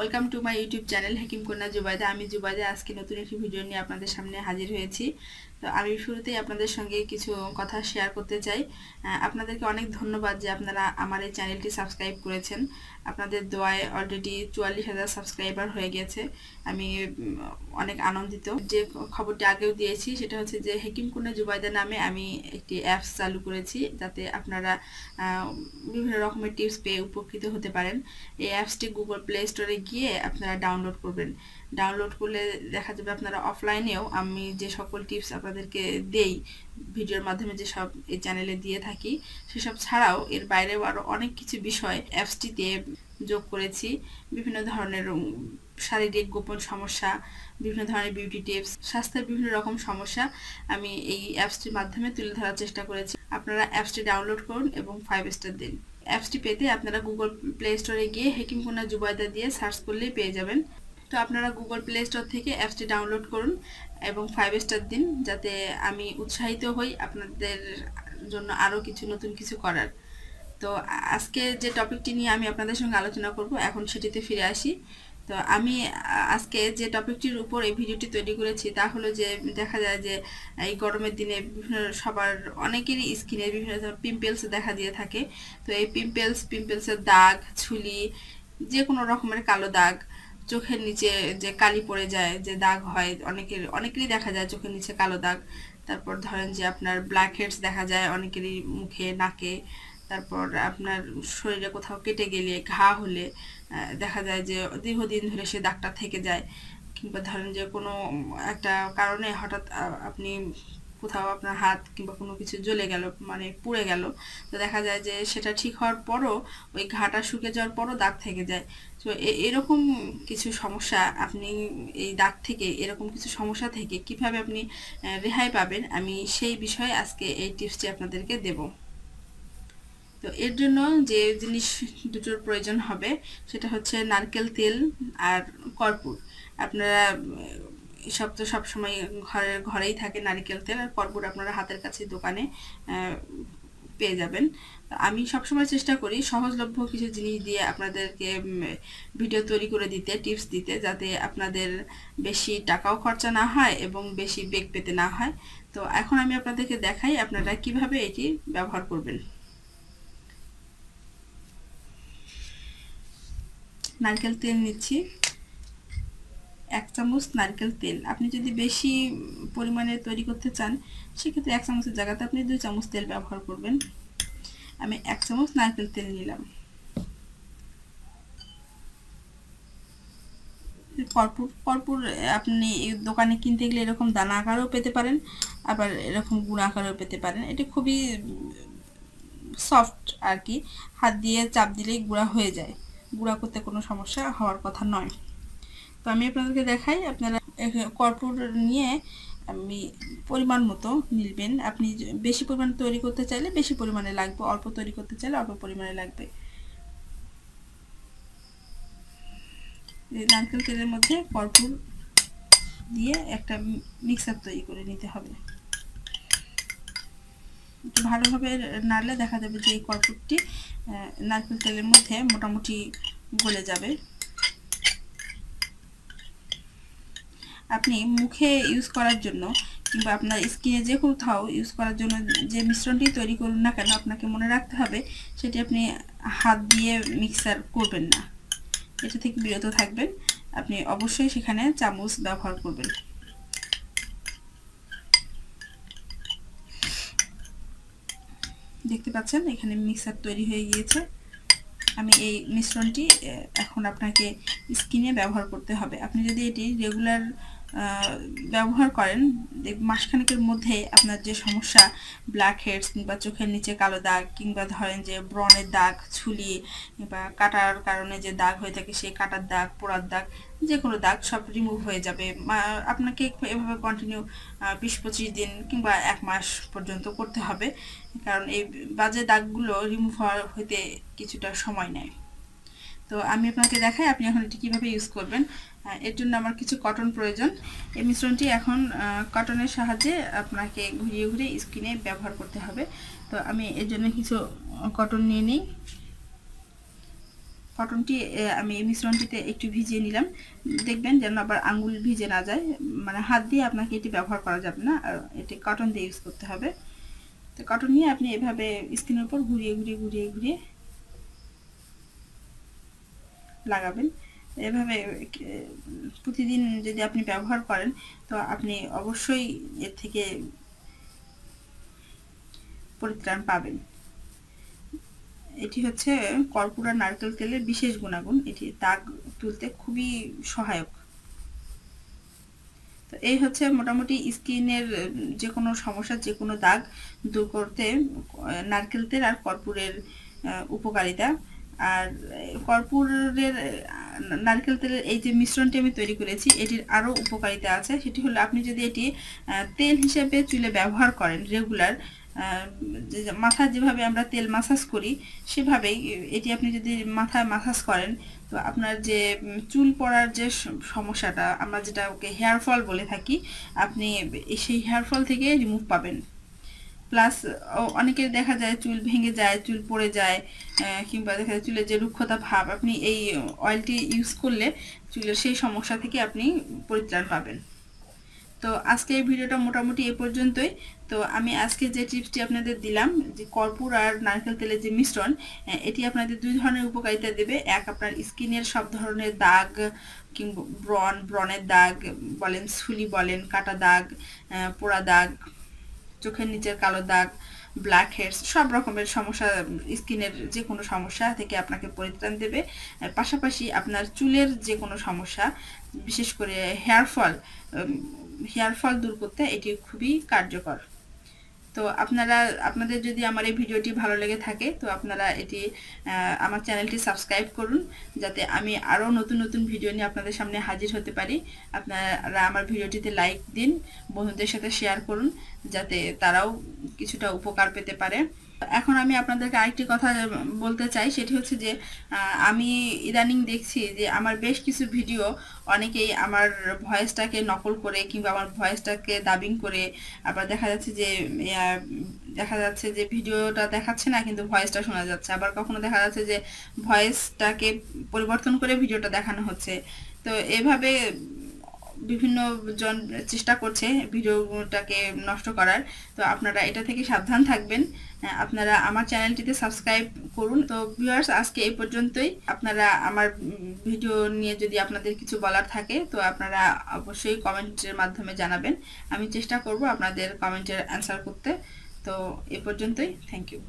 Welcome to my YouTube channel Hakim কন্যা জুবাইদা আমি জুবাইদা আজকে নতুন একটি ভিডিও নিয়ে আপনাদের সামনে হাজির হয়েছি। তো আমি শুরুতেই আপনাদের সঙ্গে কিছু কথা শেয়ার করতে চাই। আপনাদেরকে অনেক ধন্যবাদ যে আপনারা আমার এই চ্যানেলটি সাবস্ক্রাইব করেছেন। আপনাদের দোয়ায় অলরেডি চুয়াল্লিশ হাজার সাবস্ক্রাইবার হয়ে গেছে। আমি অনেক আনন্দিত। যে খবরটি আগেও দিয়েছি, সেটা হচ্ছে যে হেকিম কন্যা জুবাইদা নামে আমি একটি অ্যাপস চালু করেছি, যাতে আপনারা বিভিন্ন রকমের টিপস পেয়ে উপকৃত হতে পারেন। এই অ্যাপসটি গুগল প্লে স্টোরে গিয়ে আপনারা ডাউনলোড করবেন। ডাউনলোড করলে দেখা যাবে আপনারা অফলাইনেও আমি যে সকল টিপস আপনাদেরকে দেই। ভিডিওর মাধ্যমে যে সব এই চ্যানেলে দিয়ে থাকি, সেসব ছাড়াও এর বাইরেও আরও অনেক কিছু বিষয় অ্যাপসটিতে যোগ করেছি। বিভিন্ন ধরনের শারীরিক গোপন সমস্যা, বিভিন্ন ধরনের বিউটি টিপস স্বাস্থ্যের বিভিন্ন রকম সমস্যা আমি এই অ্যাপসটির মাধ্যমে তুলে ধরার চেষ্টা করেছি। আপনারা অ্যাপসটি ডাউনলোড করুন এবং ফাইভ স্টার দিন। অ্যাপসটি পেতে আপনারা গুগল প্লে স্টোরে গিয়ে হেকিমকোনা জুবাইদা দিয়ে সার্চ করলেই পেয়ে যাবেন। তো আপনারা গুগল প্লে স্টোর থেকে অ্যাপসটি ডাউনলোড করুন এবং ফাইভ স্টার দিন যাতে আমি উৎসাহিত হই আপনাদের জন্য আরও কিছু নতুন কিছু করার। তো আজকে যে টপিকটি নিয়ে আমি আপনাদের সঙ্গে আলোচনা করব, এখন সেটিতে ফিরে আসি। তো আমি আজকে যে টপিকটির উপর এই ভিডিওটি তৈরি করেছি তা হলো যে দেখা যায় যে এই গরমের দিনে বিভিন্ন সবার অনেকেরই স্কিনে বিভিন্ন পিম্পলস দেখা দিয়ে থাকে। তো এই পিম্পলস পিম্পলসের দাগ, ছুলি যে কোনো রকমের কালো দাগ চোখের নিচে যে কালি পড়ে যায়, যে দাগ হয়, অনেকের, অনেকেরই দেখা যায় চোখের নিচে কালো দাগ। তারপর ধরেন যে আপনার ব্ল্যাক হেডস দেখা যায়, অনেকেরই মুখে, নাকে। তারপর আপনার শরীরে কোথাও কেটে গেলে, ঘা হলে দেখা যায় যে দীর্ঘদিন ধরে সে দাগটা থেকে যায়। কিংবা ধরেন যে কোনো একটা কারণে হঠাৎ আপনি কোথাও আপনার হাত কিংবা কোনো কিছু জ্বলে গেল মানে পুড়ে গেল, তো দেখা যায় যে সেটা ঠিক হওয়ার পরও ওই ঘাটা শুকে যাওয়ার পরও দাগ থেকে যায়। তো এরকম কিছু সমস্যা আপনি এই দাগ থেকে, এরকম কিছু সমস্যা থেকে কীভাবে আপনি রেহাই পাবেন, আমি সেই বিষয়ে আজকে এই টিপসটি আপনাদেরকে দেব। তো এর জন্য যে জিনিস দুটোর প্রয়োজন হবে, সেটা হচ্ছে নারকেল তেল আর কর্পূর। আপনারা এসব তো সবসময় ঘরের ঘরেই থাকে নারকেল তেল, আর পরপর আপনারা হাতের কাছে দোকানে পেয়ে যাবেন। আমি সবসময় চেষ্টা করি সহজলভ্য কিছু জিনিস দিয়ে আপনাদেরকে ভিডিও তৈরি করে দিতে, টিপস দিতে, যাতে আপনাদের বেশি টাকাও খরচা না হয় এবং বেশি বেগ পেতে না হয়। তো এখন আমি আপনাদেরকে দেখাই আপনারা কীভাবে এটি ব্যবহার করবেন। নারকেল তেল নিচ্ছি। এক চামচ নারকেল তেল। আপনি যদি বেশি পরিমাণে তৈরি করতে চান, সেক্ষেত্রে এক চামচের জায়গাতে আপনি দুই চামচ তেল ব্যবহার করবেন। আমি এক চামচ নারকেল তেল নিলাম। কর্পূর কর্পূর আপনি দোকানে কিনতে গেলে এরকম দানা আকারেও পেতে পারেন, আবার এরকম গুঁড়া আকারেও পেতে পারেন। এটি খুবই সফট আর কি। হাত দিয়ে চাপ দিলেই গুঁড়া হয়ে যায়। গুঁড়া করতে কোনো সমস্যা হওয়ার কথা নয়। তো আমি আপনাদেরকে দেখাই, আপনারা কর্পূর নিয়ে আমি পরিমাণ মতো নিলবেন। আপনি বেশি পরিমাণ তৈরি করতে চাইলে বেশি পরিমাণে লাগবে, অল্প তৈরি করতে চাইলে অল্প পরিমাণে লাগবে। নারকেল তেলের মধ্যে কর্পূর দিয়ে একটা মিক্সার তৈরি করে নিতে হবে। একটু ভালোভাবে নাড়লে দেখা যাবে যে এই কর্পূরটি নারকেল তেলের মধ্যে মোটামুটি গলে যাবে। আপনি মুখে ইউজ করার জন্য কিংবা আপনার স্কিনে যে কোথাও ইউজ করার জন্য যে মিশ্রণটি তৈরি করুন না কেন, আপনাকে মনে রাখতে হবে সেটি আপনি হাত দিয়ে মিক্সার করবেন না। এটা থেকে বিরত থাকবেন। আপনি অবশ্যই সেখানে চামচ ব্যবহার করবেন। দেখতে পাচ্ছেন, এখানে মিক্সার তৈরি হয়ে গিয়েছে। আমি এই মিশ্রণটি এখন আপনাকে স্কিনে ব্যবহার করতে হবে। আপনি যদি এটি রেগুলার ব্যবহার করেন। মাসখানেকের মধ্যে আপনার যে সমস্যা ব্ল্যাক হেডস কিংবা চোখের নিচে কালো দাগ কিংবা ধরেন যে ব্রণের দাগ, ছুলি বা কাটার কারণে যে দাগ হয়ে থাকে, সেই কাটার দাগ, পোড়ার দাগ, যে কোনো দাগ সব রিমুভ হয়ে যাবে। আপনাকে এভাবে কন্টিনিউ বিশ পঁচিশ দিন কিংবা এক মাস পর্যন্ত করতে হবে। কারণ এই বাজে দাগগুলো রিমুভ হওয়ার হইতে কিছুটা সময় নেয়। তো আমি আপনাকে দেখাই আপনি এখন এটি কীভাবে ইউজ করবেন। এর জন্য আমার কিছু কটন প্রয়োজন। এই মিশ্রণটি এখন কটনের সাহায্যে আপনাকে ঘুরিয়ে ঘুরিয়ে স্কিনে ব্যবহার করতে হবে। তো আমি এর জন্য কিছু কটন নিয়ে নিই। কটনটি আমি এই মিশ্রণটিতে একটু ভিজিয়ে নিলাম। দেখবেন যেন আবার আঙ্গুল ভিজে না যায়। মানে হাত দিয়ে আপনাকে এটি ব্যবহার করা যাবে না। আর এটি কটন দিয়ে ইউজ করতে হবে। তো কটন নিয়ে আপনি এভাবে স্কিনের উপর ঘুরিয়ে ঘুরিয়ে ঘুরিয়ে ঘুরিয়ে লাগাবেন। এভাবে প্রতিদিন যদি আপনি ব্যবহার করেন, তো আপনি অবশ্যই এর থেকে পরিত্রাণ পাবেন। এটি হচ্ছে কর্পূরা নারকেল তেলের বিশেষ গুণাগুণ। এটি দাগ তুলতে খুবই সহায়ক। তো এই হচ্ছে মোটামুটি স্কিনের যে কোনো সমস্যা যে কোনো দাগ দূর করতে নারকেল তেল আর কর্পূরের উপকারিতা। আর কর্পূরের নারকেল তেলের এই যে মিশ্রণটি আমি তৈরি করেছি, এটির আরও উপকারিতা আছে। সেটি হলো আপনি যদি এটি তেল হিসেবে চুলে ব্যবহার করেন রেগুলার মাথা যেভাবে আমরা তেল মাসাজ করি, সেভাবেই এটি আপনি যদি মাথায় মাসাজ করেন, তো আপনার যে চুল পড়ার যে সমস্যাটা, আমরা যেটা ওকে হেয়ার ফল বলে থাকি, আপনি সেই হেয়ার ফল থেকে রিমুভ পাবেন। প্লাস অনেকের দেখা যায় চুল ভেঙে যায়, চুল পড়ে যায় কিংবা দেখা যায় চুলের যে রুক্ষতা ভাব, আপনি এই অয়েলটি ইউজ করলে চুলের সেই সমস্যা থেকে আপনি পরিত্রাণ পাবেন। তো আজকে এই ভিডিওটা মোটামুটি এ পর্যন্তই। তো আমি আজকে যে টিপসটি আপনাদের দিলাম, যে কর্পূর আর নারকেল তেলের যে মিশ্রণ এটি আপনাদের দুই ধরনের উপকারিতা দেবে। এক, আপনার স্কিনের সব ধরনের দাগ, কিংবা ব্রন ব্রনের দাগ বলেন সুলি বলেন, কাটা দাগ পোড়া দাগ চোখের নিচের কালো দাগ ব্ল্যাক হেডস সব রকমের সমস্যা, স্কিনের যে কোনো সমস্যা থেকে আপনাকে পরিত্রাণ দেবে। পাশাপাশি আপনার চুলের যে কোনো সমস্যা, বিশেষ করে হেয়ার ফল হেয়ার ফল দূর করতে এটি খুবই কার্যকর। তো আপনারা, আপনাদের যদি আমার এই ভিডিওটি ভালো লেগে থাকে, তো আপনারা এটি আমার চ্যানেলটি সাবস্ক্রাইব করুন, যাতে আমি আরও নতুন নতুন ভিডিও নিয়ে আপনাদের সামনে হাজির হতে পারি। আপনারা আমার ভিডিওটিতে লাইক দিন, বন্ধুদের সাথে শেয়ার করুন, যাতে তারাও কিছুটা উপকার পেতে পারে। এখন আমি আপনাদেরকে আরেকটি কথা বলতে চাই, সেটি হচ্ছে যে আমি ইদানিং দেখছি যে আমার বেশ কিছু ভিডিও অনেকেই আমার ভয়েসটাকে নকল করে কিংবা আমার ভয়েসটাকে দাবিং করে, আবার দেখা যাচ্ছে যে দেখা যাচ্ছে যে ভিডিওটা দেখাচ্ছে না কিন্তু ভয়েসটা শোনা যাচ্ছে। আবার কখনো দেখা যাচ্ছে যে ভয়েসটাকে পরিবর্তন করে ভিডিওটা দেখানো হচ্ছে। তো এভাবে বিভিন্ন জন চেষ্টা করছে ভিডিওটাকে নষ্ট করার। তো আপনারা এটা থেকে সাবধান থাকবেন। আপনারা আমার চ্যানেলটিতে সাবস্ক্রাইব করুন। তো ভিউয়ার্স আজকে এই পর্যন্তই। আপনারা আমার ভিডিও নিয়ে যদি আপনাদের কিছু বলার থাকে, তো আপনারা অবশ্যই কমেন্টের মাধ্যমে জানাবেন। আমি চেষ্টা করব আপনাদের কমেন্টের অ্যান্সার করতে। তো এ পর্যন্তই। Thank you